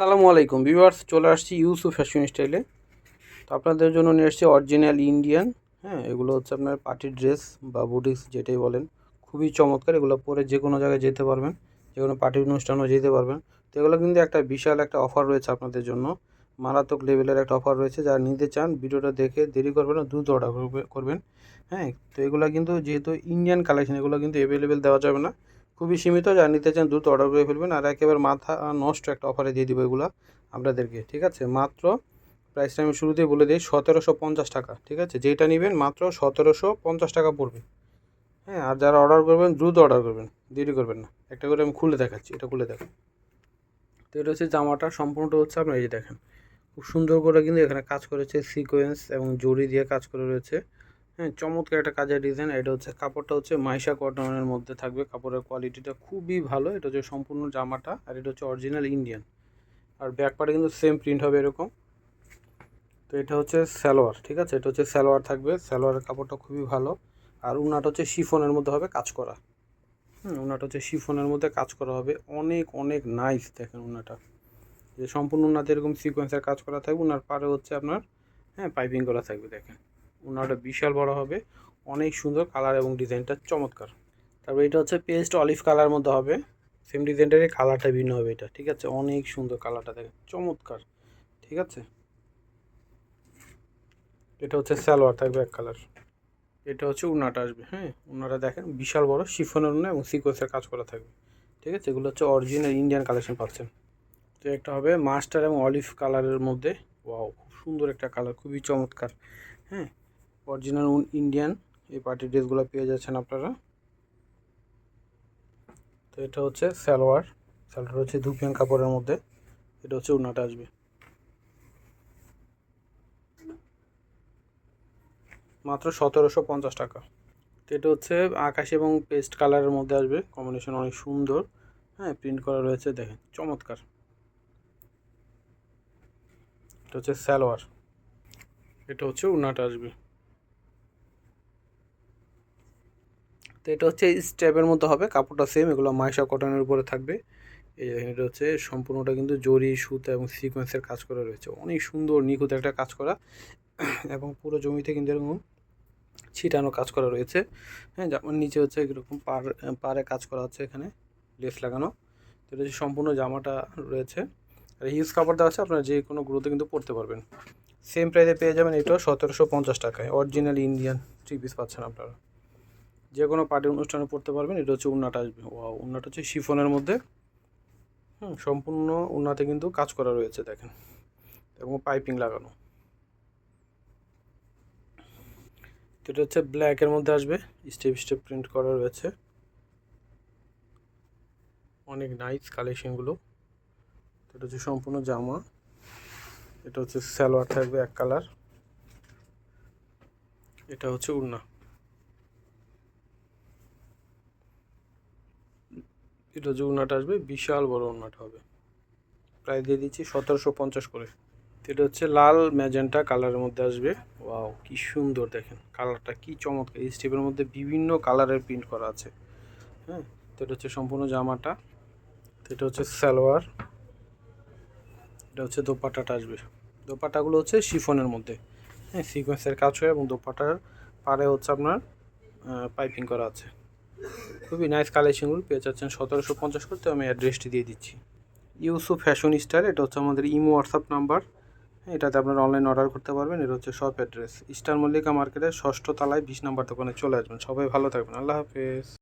আসসালামু আলাইকুম ভিউয়ার্স, চলে আসছি ইউসুফ ফ্যাশন স্টাইলে। তো আপনাদের জন্য নিয়ে আসছি অরিজিনাল ইন্ডিয়ান হ্যাঁ এগুলো হচ্ছে আপনার পার্টি ড্রেস বা বুটিক্স যেটাই বলেন। খুবই চমৎকার, এগুলো পরে যে কোনো জায়গায় যেতে পারবেন, যে কোনো পার্টি অনুষ্ঠানও যেতে পারবেন। তো এগুলো কিন্তু একটা বিশাল একটা অফার রয়েছে আপনাদের জন্য, মারাত্মক লেভেলের একটা অফার রয়েছে। যারা নিতে চান, ভিডিওটা দেখে দেরি করবেন না, দ্রুত অর্ডার করবেন হ্যাঁ। তো এগুলো কিন্তু যেহেতু ইন্ডিয়ান কালেকশন এগুলো কিন্তু অ্যাভেলেবেল দেওয়া যাবে না। খুবই সীমিত যারা নিতে চান দ্রুত অর্ডার করে ফেলবেন আর একেবারে মাথা নষ্ট একটা অফারে দিয়ে দিব এগুলো আপনাদেরকে, ঠিক আছে? মাত্র প্রাইসটা আমি শুরুতেই বলে দিই, সতেরোশো পঞ্চাশ টাকা, ঠিক আছে? যেটা নেবেন মাত্র সতেরোশো পঞ্চাশ টাকা পড়বে। হ্যাঁ আর যারা অর্ডার করবেন, দ্রুত অর্ডার করবেন, দেরি করবেন না। একটা করে আমি খুলে দেখাচ্ছি, এটা খুলে দেখেন। তো এটা হচ্ছে জামাটা, সম্পূর্ণটা হচ্ছে আপনার এই যে দেখেন, খুব সুন্দর করে কিন্তু এখানে কাজ করেছে সিকোয়েন্স এবং জড়ি দিয়ে কাজ করে রয়েছে। হ্যাঁ চমৎকার একটা কাজের ডিজাইন এটা হচ্ছে কাপড়টা হচ্ছে মাইশা কটনের মধ্যে থাকবে। কাপড়ের কোয়ালিটিটা খুবই ভালো, এটা হচ্ছে সম্পূর্ণ জামাটা আর এটা হচ্ছে অরিজিনাল ইন্ডিয়ান আর ব্যাক পার্টে কিন্তু সেম প্রিন্ট হবে এরকম। তো এটা হচ্ছে সালোয়ার, ঠিক আছে? এটা হচ্ছে সালোয়ার থাকবে, সালোয়ারের কাপড়টা খুবই ভালো। আর উনাটা হচ্ছে শিফনের মধ্যে হবে কাজ করা। হুম, উনাটা হচ্ছে শিফনের মধ্যে কাজ করা হবে। অনেক অনেক নাইস দেখেন উনাটা। যে সম্পূর্ণ উনাতে এরকম সিকোয়েন্সের কাজ করা থাকবে, উনার পারে হচ্ছে আপনার হ্যাঁ পাইপিং করা থাকবে দেখেন। উনাটা বিশাল বড় হবে। অনেক সুন্দর কালার এবং ডিজাইনটা চমৎকার। তারপর এটা হচ্ছে পেস্ট অলিভ কালার মধ্যে হবে। সেম ডিজাইনটারই কালারটা ভিন্ন হবে এটা, ঠিক আছে? অনেক সুন্দর কালারটা দেখেন, চমৎকার, ঠিক আছে? এটা হচ্ছে সালোয়ার, থাকবে এক কালার। এটা হচ্ছে উনাটা আসবে হ্যাঁ? উনাটা দেখেন, বিশাল বড়, শিফনের উন্না এবং সিকোয়েন্সের কাজ করা থাকবে, ঠিক আছে? এগুলো হচ্ছে অরিজিনাল ইন্ডিয়ান কালেকশন পাচ্ছেন। তো একটা হবে মাস্টার এবং অলিভ কালারের মধ্যে, ওয়াও, খুব সুন্দর একটা কালার, খুবই চমৎকার হ্যাঁ? অরিজিনাল ইন্ডিয়ান এই পার্টি ড্রেসগুলো পেয়ে যাচ্ছেন আপনারা। তো এটা হচ্ছে সালোয়ার সালোয়ার হচ্ছে দুপিয়ান কাপড়ের মধ্যে, এটা হচ্ছে উন্নাটা আসবে। মাত্র সতেরোশো পঞ্চাশ টাকা। তো এটা হচ্ছে আকাশ এবং পেস্ট কালারের মধ্যে আসবে কম্বিনেশন অনেক সুন্দর। হ্যাঁ প্রিন্ট করা রয়েছে, দেখেন, চমৎকার। এটা হচ্ছে সালোয়ার, এটা হচ্ছে উন্নাটা আসবে। তো এটা হচ্ছে স্ট্যাপের মতো হবে, কাপড়টা সেম এগুলো মাইশা কটনের উপরে থাকবে। এই এটা হচ্ছে সম্পূর্ণটা কিন্তু জরি, সুতা এবং সিকোয়েন্সের কাজ করা রয়েছে। অনেক সুন্দর, নিখুঁত একটা কাজ করা। এবং পুরো জমিতে কিন্তু এরকম ছিটানো কাজ করা রয়েছে। হ্যাঁ যেমন নিচে হচ্ছে এরকম পার পারে কাজ করা হচ্ছে এখানে লেস লাগানো। তো এটা হচ্ছে সম্পূর্ণ জামাটা রয়েছে। আর হিউজ কাপড় দেওয়া আছে, আপনারা যে কোনো গ্রোতে কিন্তু পরতে পারবেন। সেম প্রাইসে পেয়ে যাবেন এটাও সতেরোশো পঞ্চাশ টাকায়। অরিজিনাল ইন্ডিয়ান থ্রি পিস পাচ্ছেন আপনারা। যে কোনো পার্টি অনুষ্ঠানে পড়তে পারবেন, এটা হচ্ছে উন্নাটা আসবে। উন্নাটা হচ্ছে শিফনের মধ্যে। হুম, সম্পূর্ণ উন্নাতে কিন্তু কাজ করা রয়েছে, দেখেন। এবং পাইপিং লাগানো। তো এটা হচ্ছে ব্ল্যাকের মধ্যে আসবে। স্টেপ স্টেপ প্রিন্ট করা রয়েছে। অনেক নাইস কালেকশনগুলো এটা হচ্ছে সম্পূর্ণ জামা। এটা হচ্ছে সালোয়ার থাকবে এক কালার এটা হচ্ছে উড়না এটা যে উন্নাটা আসবে, বিশাল বড় উন্নাটা হবে। প্রায় দিয়ে দিচ্ছি সতেরোশো পঞ্চাশ করে। এটা হচ্ছে লাল ম্যাজেন্টা কালারের মধ্যে আসবে। ওয়াও, কি সুন্দর দেখেন। কালারটা কি চমৎকার। এই স্টেপের মধ্যে বিভিন্ন কালারের প্রিন্ট করা আছে। হ্যাঁ তো এটা হচ্ছে সম্পূর্ণ জামাটা। তো এটা হচ্ছে সালোয়ার। এটা হচ্ছে দোপাট্টাটা আসবে। দোপাট্টাগুলো হচ্ছে শিফনের মধ্যে। হ্যাঁ সিকোয়েন্সের কাজ হয় এবং দোপাটার পারে হচ্ছে আপনার পাইপিং করা আছে। খুবই নাইস কালেকশনগুলো পেয়ে যাচ্ছেন। সতেরোশো পঞ্চাশ করতে আমি অ্যাড্রেসটি দিয়ে দিচ্ছি। ইউসু ফ্যাশন স্টাইল এটা হচ্ছে আমাদের ইমো হোয়াটসঅ্যাপ নাম্বার এটাতে আপনারা অনলাইন অর্ডার করতে পারবেন। এটা হচ্ছে শপ অ্যাড্রেস স্টার মল্লিকা মার্কেটের ষষ্ঠ তলায় বিশ নাম্বার দোকানে চলে আসবেন। সবাই ভালো থাকবেন। আল্লাহ হাফেজ।